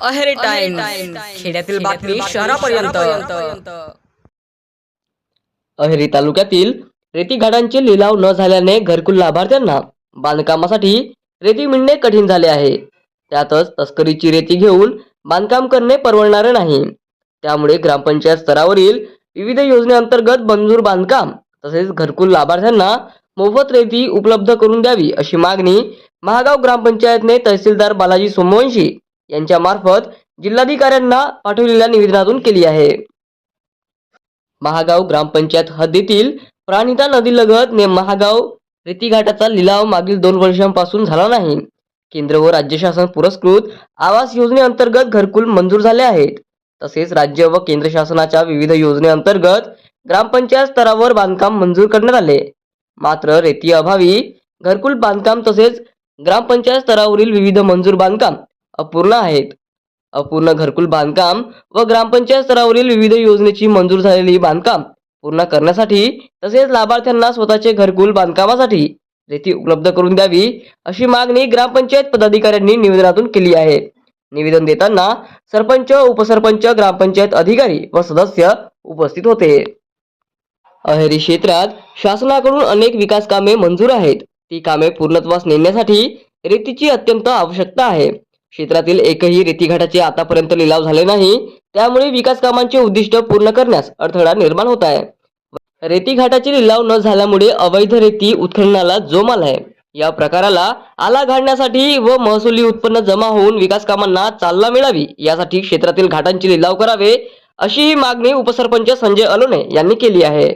Aheri time खेड्यातील बातमी शहरापर्यंत. अहेरी तालुक्यातील रेती घाटांचे लिलाव न झाल्याने घरकुल लाभार्थ्यांना बांधकामासाठी रेती मिळणे कठीण झाले आहे. त्यातच तस्करीची रेती घेऊन बांधकाम करणे परवडणारे नाही. त्यामुळे ग्रामपंचायत स्तरावरील विविध योजनेअंतर्गत मंजूर बांधकाम तसेच घरकुल लाभार्थ्यांना मोफत रेती उपलब्ध करून द्यावी अशी मागणी महागाव ग्रामपंचायतने तहसीलदार बालाजी सोमवंशी यांच्या मार्फत जिल्हाधिकाऱ्यांना पाठवलेल्या निवेदनातून केली आहे. महागाव ग्रामपंचायत हद्दीतील प्राणिता नदीलगत ने महागाव रेतीघाटाचा लिलाव मागील दोन वर्षांपासून झाला नाही. केंद्र व राज्य शासन पुरस्कृत आवास योजनेअंतर्गत घरकुल मंजूर झाले आहेत. तसेच राज्य व केंद्र शासनाच्या विविध योजनेअंतर्गत ग्रामपंचायत स्तरावर बांधकाम मंजूर करण्यात आले. मात्र रेती अभावी घरकुल बांधकाम तसेच ग्रामपंचायत स्तरावरील विविध मंजूर बांधकाम अपूर्ण आहेत. अपूर्ण घरकुल बांधकाम व ग्रामपंचायत स्तरावरील विविध योजनेची मंजूर झालेली बांधकाम पूर्ण करण्यासाठी तसेच लाभार्थ्यांना स्वतःचे घरकुल बांधकामासाठी रेती उपलब्ध करून द्यावी अशी मागणी ग्रामपंचायत पदाधिकाऱ्यांनी निवेदनातून केली आहे. निवेदन देताना सरपंच उपसरपंच ग्रामपंचायत अधिकारी व सदस्य उपस्थित होते. अहेरी क्षेत्रात शासनाकडून अनेक विकास कामे मंजूर आहेत. ती कामे पूर्णत्वास नेण्यासाठी रेतीची अत्यंत आवश्यकता आहे. क्षेत्रातील एकही रेतीघाटाचे आतापर्यंत लिलाव झाले नाही त्यामुळे विकास कामांचे उद्दिष्ट पूर्ण करण्यास अडथळा निर्माण होत आहे. रेतीघाटाचे लिलाव न झाल्यामुळे अवैध रेती उत्खननाला जोम आहे. या प्रकाराला आला घालण्यासाठी व महसुली उत्पन्न जमा होऊन विकास कामांना चालना मिळावी यासाठी क्षेत्रातील घाटांचे लिलाव करावे अशी मागणी उपसरपंच संजय अलोने यांनी केली आहे.